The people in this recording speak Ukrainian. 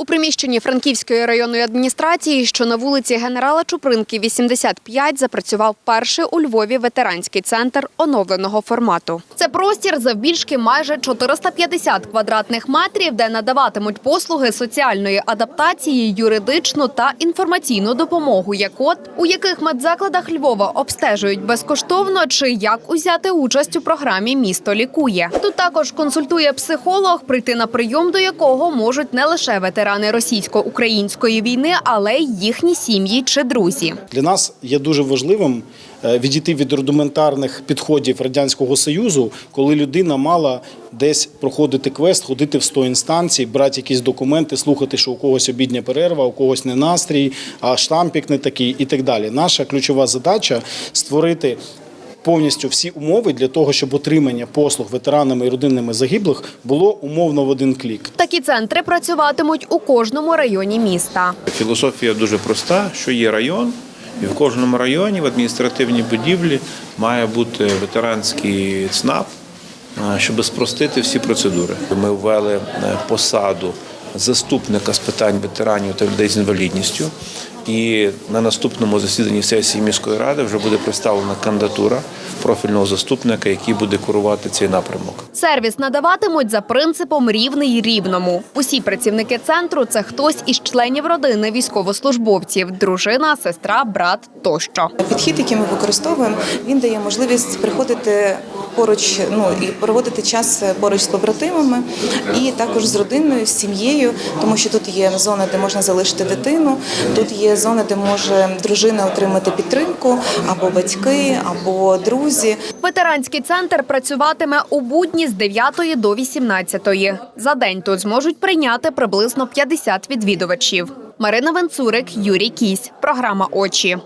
У приміщенні Франківської районної адміністрації, що на вулиці генерала Чупринки, 85, запрацював перший у Львові ветеранський центр оновленого формату. Простір завбільшки майже 450 квадратних метрів, де надаватимуть послуги соціальної адаптації, юридичну та інформаційну допомогу, як от у яких медзакладах Львова обстежують безкоштовно, чи як узяти участь у програмі Місто лікує. Тут також консультує психолог, прийти на прийом до якого можуть не лише ветерани російсько-української війни, але й їхні сім'ї чи друзі. Для нас є дуже важливим е, відійти від рудиментарних підходів радянського союзу, коли людина мала десь проходити квест, ходити в 100 інстанцій, брати якісь документи, слухати, що у когось обідня перерва, у когось не настрій, а штампік не такий і так далі. Наша ключова задача створити. Повністю всі умови для того, щоб отримання послуг ветеранами і родинами загиблих було умовно в один клік. Такі центри працюватимуть у кожному районі міста. Філософія дуже проста, що є район, і в кожному районі в адміністративній будівлі має бути ветеранський ЦНАП, е, щоб спростити всі процедури. Ми ввели е, посаду заступника з питань ветеранів та людей з інвалідністю. І на наступному засіданні сесії міської ради вже буде представлена кандидатура профільного заступника, який буде курувати цей напрямок. Сервіс надаватимуть за принципом рівний рівному. Усі працівники центру це хтось із членів родини військовослужбовців, дружина, сестра, брат тощо. Підхід, який ми використовуємо, він дає можливість приходити поруч, ну і проводити час поруч з побратимами, і також з родиною, з сім'єю, тому що тут є зона, де можна залишити дитину. Тут є зона, де може дружина отримати підтримку, або батьки, або друзі. Ветеранський центр працюватиме у будні з 9 до 18. За день тут зможуть прийняти приблизно 50 відвідувачів. Марина Венцурик, Юрій Кісь. Програма Очі.